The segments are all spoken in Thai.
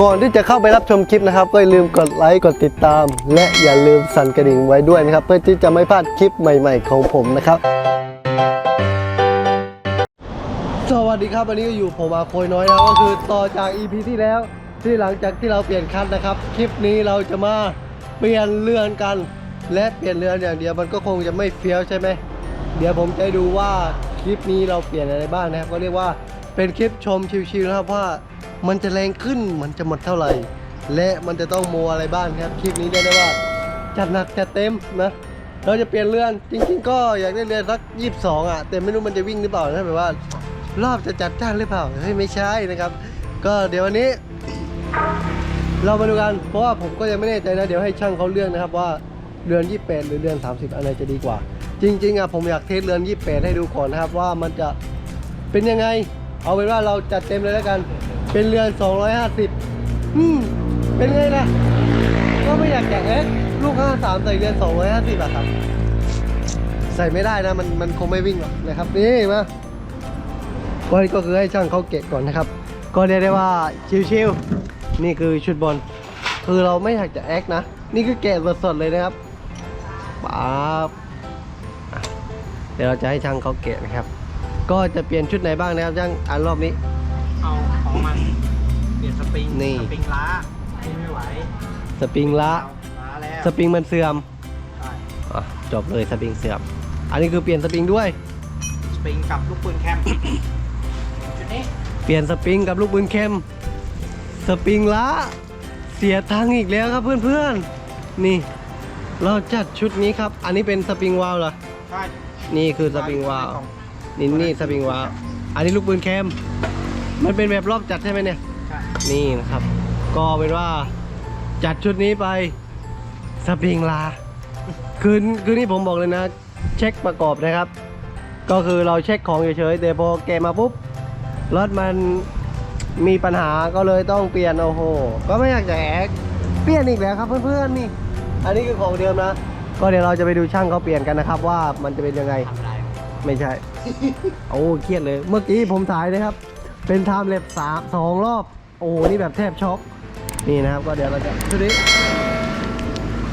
ก่อนที่จะเข้าไปรับชมคลิปนะครับ ก็อย่าลืมกดไลค์กดติดตาม และอย่าลืมสั่นกระดิ่งไว้ด้วยนะครับ เพื่อที่จะไม่พลาดคลิปใหม่ๆของผมนะครับ สวัสดีครับวันนี้ก็อยู่ผมอาโคยน้อยนะก็คือต่อจาก EP ที่แล้ว ที่หลังจากที่เราเปลี่ยนคันนะครับ คลิปนี้เราจะมาเปลี่ยนเรือนกัน และเปลี่ยนเรือนอย่างเดียวมันก็คงจะไม่เฟี้ยวใช่ไหมเดี๋ยวผมจะดูว่าคลิปนี้เราเปลี่ยนอะไรบ้างนะครับ ก็เรียกว่าเป็นคลิปชมชิวๆนะครับว่า มันจะแรงขึ้นมันจะหมดเท่าไหร่ และมันจะต้องโมอะไรบ้างครับคลิปนี้ได้ได้ว่า จัดหนักจัดเต็มนะเราจะเปลี่ยนเรือนจริง ๆ ก็อยากได้เรือนสักยี่สิบสองอะแต่ไม่รู้มันจะวิ่งหรือเปล่านะแบบว่า รอบจะจัดจ้านหรือเปล่าเฮ้ยไม่ใช่นะครับ ก็เดี๋ยววันนี้ เรามาดูกันเพราะว่าผมก็ยังไม่แน่ใจนะเดี๋ยวให้ช่างเขาเลือกนะครับว่าเรือน 28 หรือเรือน 30 อันไหนจะดีกว่า จริง ๆอะผมอยากเทสเรือน 28 ให้ดูก่อนนะครับว่ามันจะเป็นยังไง เอาเป็นว่าเราจัดเต็มเลยแล้วกัน เป็นเรือน 250 อืม เป็นไงล่ะ ก็ไม่อยากแกะเอ๊ะลูก 53 ใส่เรือน 250อะครับ ใส่ไม่ได้นะ มันมันคงไม่วิ่งหรอกนะครับ นี่มาก็ก็คือให้ช่างเขาเกะก่อนนะครับ ก็เรียกได้ว่าชิวๆ นี่คือชุดบอล คือเราไม่อยากจะแอคนะ นี่คือแกะสดๆเลยนะครับป๊าบเดี๋ยวเราจะให้ช่างเขาเกะนะครับ ก็จะเปลี่ยนชุดไหนบ้างนะครับช่างอันรอบนี้ ลี่ยนสปริงนี่ สปริงล้าไม่ไหวสปริงละล้าแล้วสปริงมันเสื่อมใช่อะจบเลยสปริงเสื่อม อันนี้คือเปลี่ยนสปริงด้วย สปริงกับลูกปืนแคมชุดนี้เปลี่ยนสปริงกับลูกปืนเข้มสปริงละเสียตังค์อีกแล้วครับเพื่อนๆ นี่ เราจัดชุดนี้ครับ อันนี้เป็นสปริงวาล์วเหรอ ใช่นี่คือสปริงวาล์วนี่นี่สปริงวาล์วอันนี้ลูกปืนเข้มมันเป็นแบบรอบจัดใช่ไหมเนี่ยใช่ นี่นะครับ ก็เป็นว่าจัดชุดนี้ไปสปริงลา คืนคืนนี้ผมบอกเลยนะ เช็คประกอบนะครับ ก็คือเราเช็คของเฉยๆแต่พอแกะมาปุ๊บรถมันมีปัญหาก็เลยต้องเปลี่ยนโอ้โห ก็ไม่อยากจะแอกเปลี่ยนอีกแล้วครับเพื่อนๆนี่ อันนี้คือของเดิมนะ ก็เดี๋ยวเราจะไปดูช่างเขาเปลี่ยนกันนะครับ ว่ามันจะเป็นยังไงทำอะไรไม่ใช่ โอ้เครียดเลย เมื่อกี้ผมถ่ายนะครับ เป็นไทม์เล็บสามสองรอบ โอ้นี่แบบแทบช็อกนี่นะครับก็เดี๋ยวเราจะชุดนี้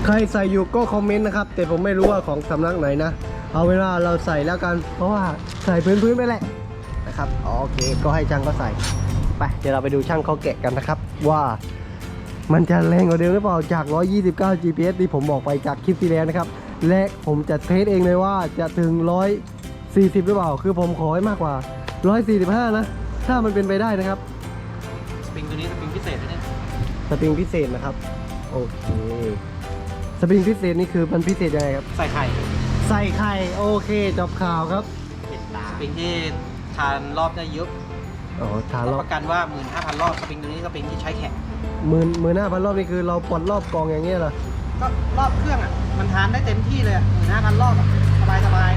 ใครใส่อยู่ก็คอมเมนต์นะครับ แต่ผมไม่รู้ว่าของสำนักไหนนะ เอาเวลาเราใส่แล้วกัน เพราะว่าใส่พื้นๆไปแหละนะครับโอเค ก็ให้ช่างเขาใส่ไปเดี๋ยวเราไปดูช่างเขาแกะกันนะครับ ว่ามันจะแรงกว่าเดิมหรือเปล่าจาก 129 GPS ที่ผมบอกไปจากคลิปที่แล้วนะครับ และผมจะเทสเองเลยว่าจะถึง 140 หรือเปล่า คือผมขอให้มากกว่า 145 นะ ถ้ามันเป็นไปได้นะครับ สปริงพิเศษนะครับ โอเค สปริงพิเศษนี่คือมันพิเศษยังไงครับ ใส่ไข่ใส่ไข่โอเคจบข่าวครับสปริงที่ทานรอบได้เยอะอ๋อทานรรัอบบประกันว่า 15,000 รอบสปริงตัวนี้สปริงที่ใช้แข็งหมื่นหมื่นห้าพันรอบนี่คือเราปลดรอบกองอย่างเงี้ยเหรอก็รอบเครื่องอะ มันทานได้เต็มที่เลยอะ15,000 รอบอะสบายสบาย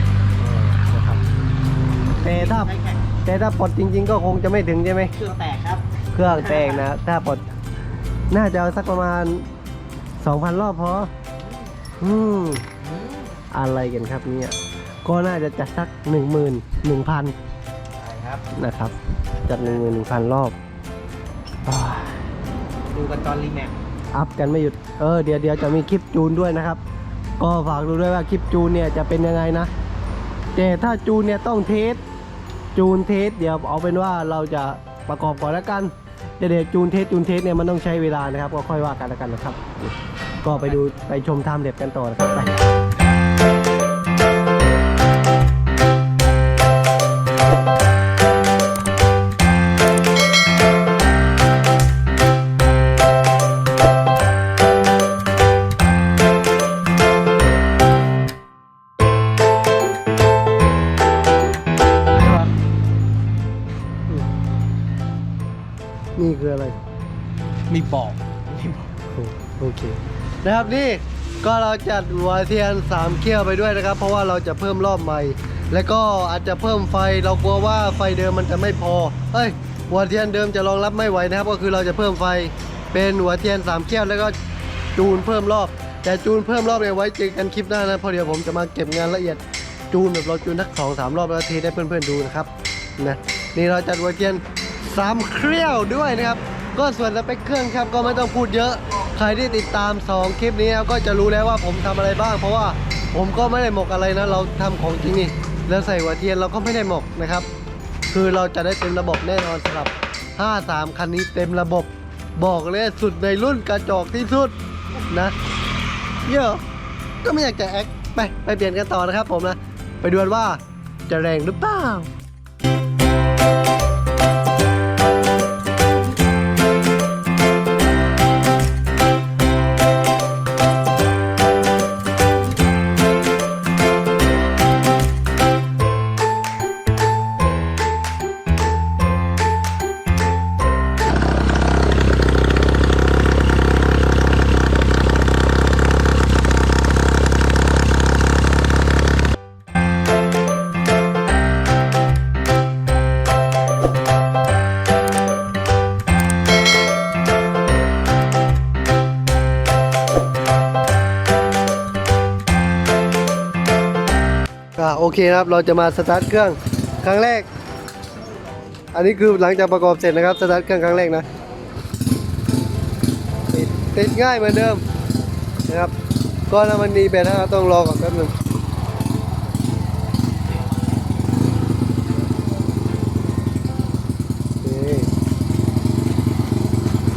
นะครับแต่ถ้าใช้แข็งแต่ถ้าปลดจริง ๆ ก็คงจะไม่ถึงใช่ไหมเครื่องแตกครับ เครื่องแตกนะ ถ้าปลด น่าจะเอาสักประมาณ 2,000 รอบพอ อืม อะไรกันครับเนี่ย ก็น่าจะจัดสัก 1 1 0 0 0ใช่ครับ นะครับ จัด 1 1 0 0 0 รอบอ่าดูกันตอนรีแมปอัพกันไม่หยุด เออ เดี๋ยวเดี๋ยวจะมีคลิปจูนด้วยนะครับ ก็ฝากดูด้วยว่าคลิปจูนเนี่ยจะเป็นยังไงนะ แต่ถ้าจูนเนี่ยต้องเทส จูนเทส เดี๋ยวเอาเป็นว่าเราจะประกอบก่อนแล้วกัน เดี๋ยวจูนเทสจูนเทสเนี่ยมันต้องใช้เวลานะครับ ก็ค่อยว่ากันแล้วกันนะครับ ก็ไปดูไปชมไทม์เล็บกันต่อนะครับ คืออะไรมีบอกโอเคนะครับนี่ก็เราจัดหัวเทียน3เขี้ยวไปด้วยนะครับ เพราะว่าเราจะเพิ่มรอบใหม่ แล้วก็อาจจะเพิ่มไฟเรากลัวว่าไฟเดิมมันจะไม่พอเฮ้ยหัวเทียนเดิมจะรองรับไม่ไหวนะครับ ก็คือเราจะเพิ่มไฟเป็นหัวเทียน3เขี้ยวแล้วก็จูนเพิ่มรอบ แต่จูนเพิ่มรอบเนี่ยไว้เจอกันคลิปหน้านะเพราะเดี๋ยวผมจะมาเก็บงานละเอียดจูนแบบเราจูนทักสองสามรอบแล้วเทให้เพื่อนๆดูนะครับนะนี่เราจัดหัวเทียน สามเครี่ยวด้วยนะครับ ก็ส่วนสเปคเครื่องครับก็ไม่ต้องพูดเยอะ ใครที่ติดตาม 2 คลิปนี้ก็จะรู้แล้วว่าผมทำอะไรบ้าง เพราะว่าผมก็ไม่ได้หมกอะไรนะ เราทำของจริงนี่แล้วใส่หัวเทียนเราก็ไม่ได้หมกนะครับ คือเราจะได้เต็มระบบแน่นอนสำหรับ 53 คันนี้เต็มระบบ บอกเลยสุดในรุ่นกระจอกที่สุดนะเยอะก็ไม่อยากจะแอคไปไปเปลี่ยนกันต่อนะครับผมนะ ไปดูนว่าจะแรงหรือเปล่า เคครับ เราจะมาสตาร์ทเครื่องครั้งแรก อันนี้คือหลังจากประกอบเสร็จนะครับ สตาร์ทเครื่องครั้งแรกนะ ติดติดง่ายเหมือนเดิมนะครับ ก็ถ้ามันมีแบตนะครับต้องรอก่อนแป๊บหนึง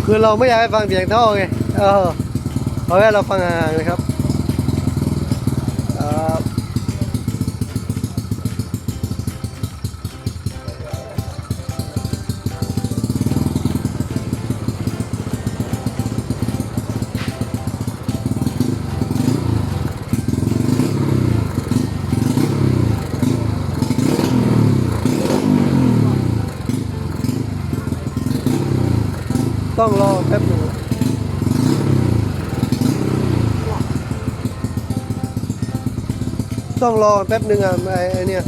คือเราไม่อยากให้ฟังเสียงท่อไง เออ เอาแค่เราฟังห่างๆนะครับครับ ต้องรอแป๊บหนึ่งต้องรอแป๊บหนึ่งอะไอ้ไอ้เนี่ย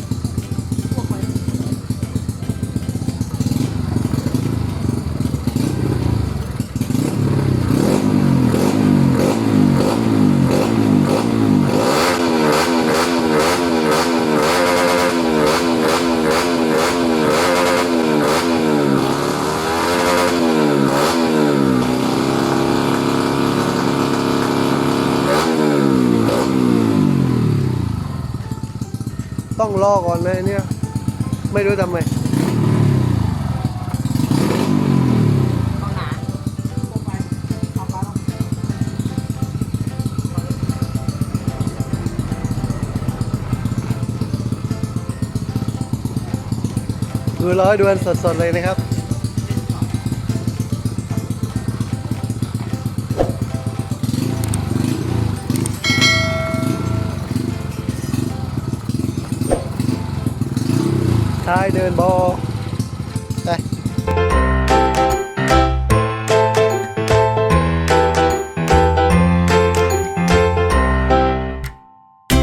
ต้องรอก่อนไหมเนี่ยไม่รู้ทำไมต้องหนาลงไปเอาไปลงคือรอยดวนสดๆเลยนะครับ ท้ายเดินบอไป